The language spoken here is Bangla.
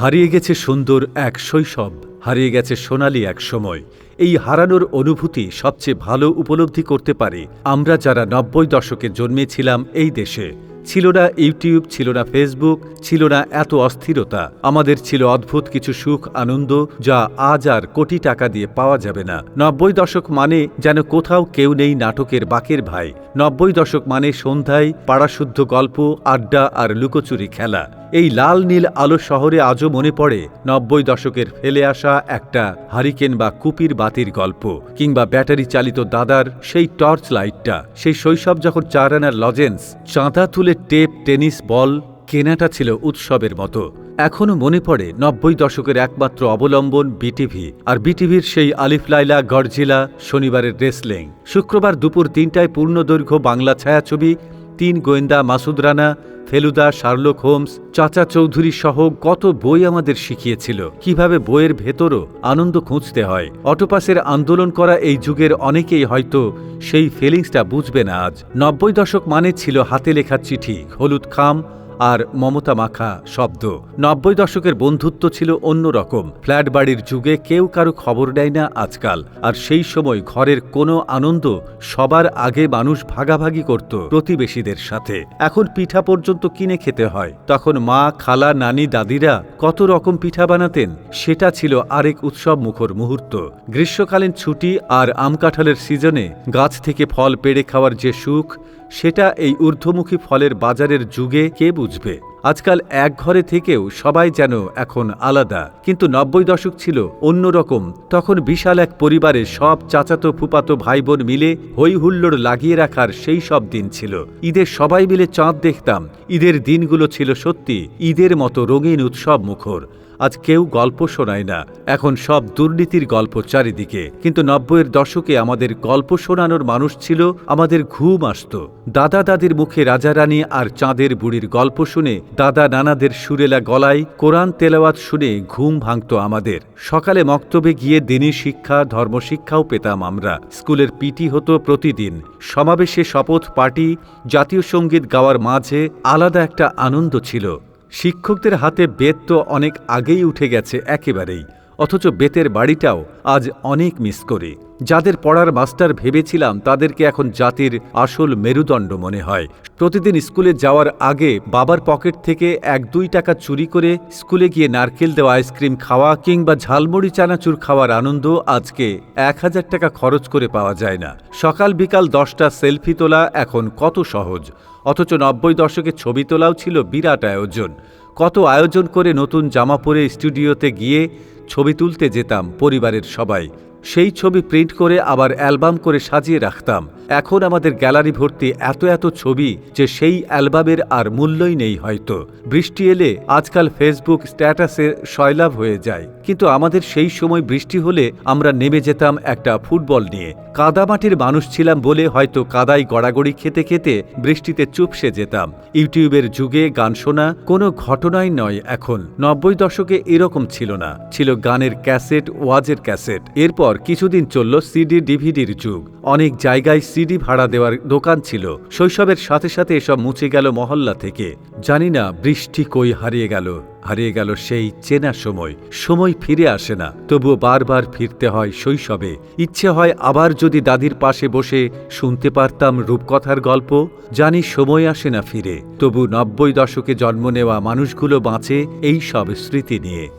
হারিয়ে গেছে সুন্দর এক শৈশব, হারিয়ে গেছে সোনালি এক সময়। এই হারানোর অনুভূতি সবচেয়ে ভালো উপলব্ধি করতে পারি। আমরা যারা নব্বই দশকে জন্মেছিলাম এই দেশে, ছিল না ইউটিউব, ছিল না ফেসবুক, ছিল না এত অস্থিরতা। আমাদের ছিল অদ্ভুত কিছু সুখ, আনন্দ, যা আজ আর কোটি টাকা দিয়ে পাওয়া যাবে না। নব্বই দশক মানে যেন কোথাও কেউ নেই নাটকের বাকের ভাই। নব্বই দশক মানে সন্ধ্যায় পাড়াশুদ্ধ গল্প, আড্ডা আর লুকোচুরি খেলা। এই লাল নীল আলো শহরে আজও মনে পড়ে নব্বই দশকের ফেলে আসা একটা হারিকেন বা কুপির বাতির গল্প, কিংবা ব্যাটারি চালিত দাদার সেই টর্চ লাইটটা, সেই শৈশব যখন চার আনার লজেন্স, চাঁদা তুলে টেপ, টেনিস, বল কেনাটা ছিল উৎসবের মতো। এখনও মনে পড়ে নব্বই দশকের একমাত্র অবলম্বন বিটিভি, আর বিটিভির সেই আলিফ লাইলা গরজিলা শনিবারের রেসলিং। শুক্রবার দুপুর তিনটায় পূর্ণদৈর্ঘ্য বাংলা ছায়াছবি তিন গোয়েন্দা মাসুদ রানা, ফেলুদা, শার্লক হোমস, চাচা চৌধুরী সহ কত বই আমাদের শিখিয়েছিল। কীভাবে বইয়ের ভেতরও আনন্দ খুঁজতে হয়। অটোপাসের আন্দোলন করা এই যুগের অনেকেই হয়তো সেই ফিলিংসটা বুঝবে না আজ। নব্বই দশক মানে ছিল হাতে লেখা চিঠি, হলুদ খাম আর মমতা মাখা শব্দ। নব্বই দশকের বন্ধুত্ব ছিল অন্যরকম। ফ্ল্যাট বাড়ির যুগে কেউ কারও খবর নেয় না আজকাল। আর সেই সময় ঘরের কোনো আনন্দ সবার আগে মানুষ ভাগাভাগি করত প্রতিবেশীদের সাথে। এখন পিঠা পর্যন্ত কিনে খেতে হয়। তখন মা, খালা, নানি, দাদিরা কত রকম পিঠা বানাতেন, সেটা ছিল আরেক উৎসব মুখর মুহূর্ত। গ্রীষ্মকালীন ছুটি আর আম কাঁঠালের সিজনে গাছ থেকে ফল, পেড়ে খাওয়ার যে সুখ সেটা এই ঊর্ধ্বমুখী ফলের বাজারের যুগে কে বুঝবে? আজকাল এক ঘরে থেকেও সবাই যেন এখন আলাদা। কিন্তু নব্বই দশক ছিল অন্যরকম তখন বিশাল এক পরিবারে সব চাচাতো ফুপাতো ভাই বোন মিলে হই হুল্লোড় লাগিয়ে রাখার সেই সব দিন ছিল। ঈদের সবাই মিলে চাঁদ দেখতাম। ঈদের দিনগুলো ছিল সত্যি ঈদের মতো রঙিন উৎসব মুখর। আজ কেউ গল্প শোনায় না। এখন সব দুর্নীতির গল্প চারিদিকে। কিন্তু নব্বইয়ের দশকে আমাদের গল্প শোনানোর মানুষ ছিল, আমাদের ঘুম আসত। দাদা দাদির মুখে রাজারানী আর চাঁদের বুড়ির গল্প শুনে দাদা নানাদের সুরেলা গলায় কোরআন তেলাওয়াত শুনে ঘুম ভাঙত আমাদের। সকালে মক্তবে গিয়ে দিনী শিক্ষা, ধর্মশিক্ষাও পেতাম আমরা। স্কুলের পিটি হতো প্রতিদিন। সমাবেশে শপথ পার্টি, জাতীয় সংগীত গাওয়ার মাঝে আলাদা একটা আনন্দ ছিল। শিক্ষকদের হাতে বেদ তো অনেক আগেই উঠে গেছে একেবারেই। অথচ বেতের বাড়িটাও আজ অনেক মিস করি। যাদের পড়ার মাস্টার ভেবেছিলাম তাদেরকে এখন জাতির আসল মেরুদণ্ড মনে হয়। প্রতিদিন স্কুলে যাওয়ার আগে বাবার পকেট থেকে এক দুই টাকা চুরি করে স্কুলে গিয়ে নারকেল দেওয়া আইসক্রিম খাওয়া কিংবা ঝালমুড়ি, চানাচুর খাওয়ার আনন্দ আজকে এক হাজার টাকা খরচ করে পাওয়া যায় না। সকাল বিকাল দশটা সেলফি তোলা এখন কত সহজ। অথচ নব্বই দশকে ছবি তোলাও ছিল বিরাট আয়োজন। কত আয়োজন করে নতুন জামা পরে স্টুডিওতে গিয়ে ছবি তুলতে যেতাম পরিবারের সবাই। সেই ছবি প্রিন্ট করে আবার অ্যালবাম করে সাজিয়ে রাখতাম। এখন আমাদের গ্যালারি ভর্তি এত এত ছবি যে সেই অ্যালবামের আর মূল্যই নেই হয়তো। বৃষ্টি এলে আজকাল ফেসবুক স্ট্যাটাসে সয়লাভ হয়ে যায়। কিন্তু আমাদের সেই সময় বৃষ্টি হলে আমরা নেমে যেতাম একটা ফুটবল নিয়ে। কাদামাটির মানুষ ছিলাম বলে হয়তো কাদাই গড়াগড়ি খেতে খেতে বৃষ্টিতে চুপসে যেতাম। ইউটিউবের যুগে গান শোনা কোনো ঘটনাই নয় এখন। নব্বই দশকে এরকম ছিল না। ছিল গানের ক্যাসেট, ওয়াজের ক্যাসেট। এরপর কিছুদিন চলল সিডি ডিভিডির যুগ। অনেক জায়গায় সিডি ভাড়া দেওয়ার দোকান ছিল। শৈশবের সাথে সাথে এসব মুছে গেল মহল্লা থেকে। জানি না, বৃষ্টি কই হারিয়ে গেল। হারিয়ে গেল সেই চেনা সময়। সময় ফিরে আসে না। তবুও বারবার ফিরতে হয় শৈশবে। ইচ্ছে হয় আবার যদি দাদির পাশে বসে শুনতে পারতাম রূপকথার গল্প। জানি সময় আসে না ফিরে। তবু নব্বই দশকে জন্ম নেওয়া মানুষগুলো বাঁচে এই সব স্মৃতি নিয়ে।